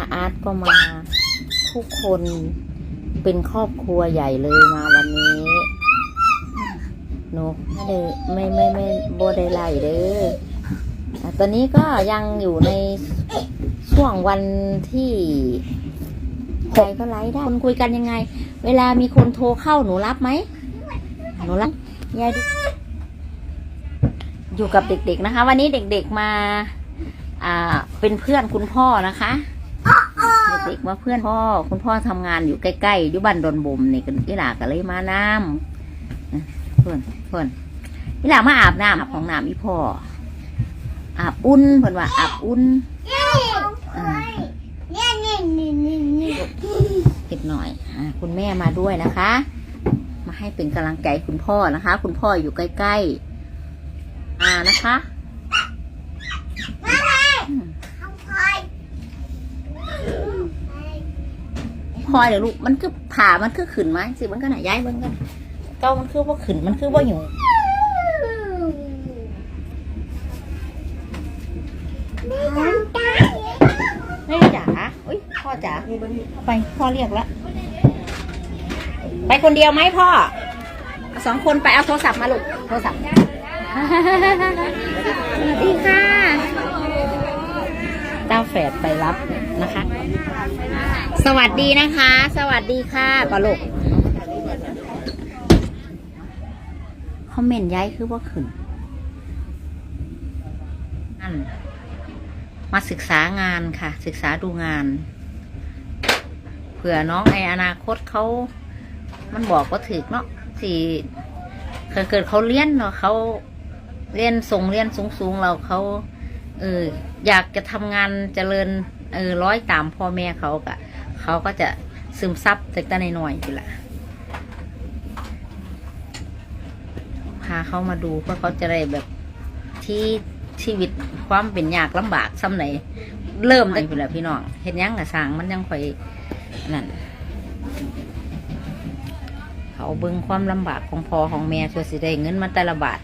นาอาร์ตก็มาทุกคนเป็นครอบครัวใหญ่เลยมาวันนี้หนูไม่ได้ไม่ไม่ไม่โบได้ไล่เด้อตอนนี้ก็ยังอยู่ในช่วงวันที่ใครก็ไลฟ์ได้คนคุยกันยังไง เวลามีคนโทรเข้าหนูรับไหมหนูรับยายดิอยู่กับเด็กๆนะคะ วันนี้เด็กๆมา อ่าเป็นเพื่อนคุณพ่อนะคะ เด็กๆมาเพื่อนพ่อคุณพ่อทำงานอยู่ใกล้ๆอยู่บ้านดอนบ่มนี่กันอีหลาก็เลยมาน้ำเพื่อนเพื่อนอีหลามาอาบน้ำอาบของน้ำอีพ่ออาบอุ่นเพื่อนว่าอาบอุ่นเด็กหน่อยอคุณแม่มาด้วยนะคะ มาให้เป็นกำลังใจคุณพ่อนะคะ คุณพ่ออยู่ใกล้ๆอ่านะคะอืม พอยเดี๋ยวลูกมันคือผ่ามันคือขืนไหมสิมันก็หนย้ายมันกันเก้ามันคือว่าขืนมันคือว่าอยู่ไม่จ๋าอุ้ยพ่อจ๋าไปพ่อเรียกแล้วไปคนเดียวไหมพ่อสองคนไปเอาโทรศัพท์มาลูกโทรศัพท์ แฝดไปรับนะคะ สวัสดีนะคะ สวัสดีค่ะปลูกคอมเมนต์ย้ายคือว่าขึ้นอันมาศึกษางานค่ะ ศึกษาดูงาน เผื่อน้องในอนาคตเขา มันบอกว่าถึกเนาะที่เกิดเขาเลี้ยนเนาะเขาเรียนส่งเรียนสูงสูงๆเราเขา เอออยากจะทำงานเจริญเออร้อยตามพ่อแม่เขากะเขาก็จะซึมซับจากแต่หน่อยอยู่ละพาเขามาดูเพื่อเขาจะได้แบบที่ชีวิตความเป็นยากลำบากซ้ำไหนเริ่มได้อยู่แล้วพี่น้องเห็นยังกะสางมันยังคอยนั่นเขาเบิ่งความลำบากของพ่อของแม่ส่วนสิได้เงินมาแต่ละบาท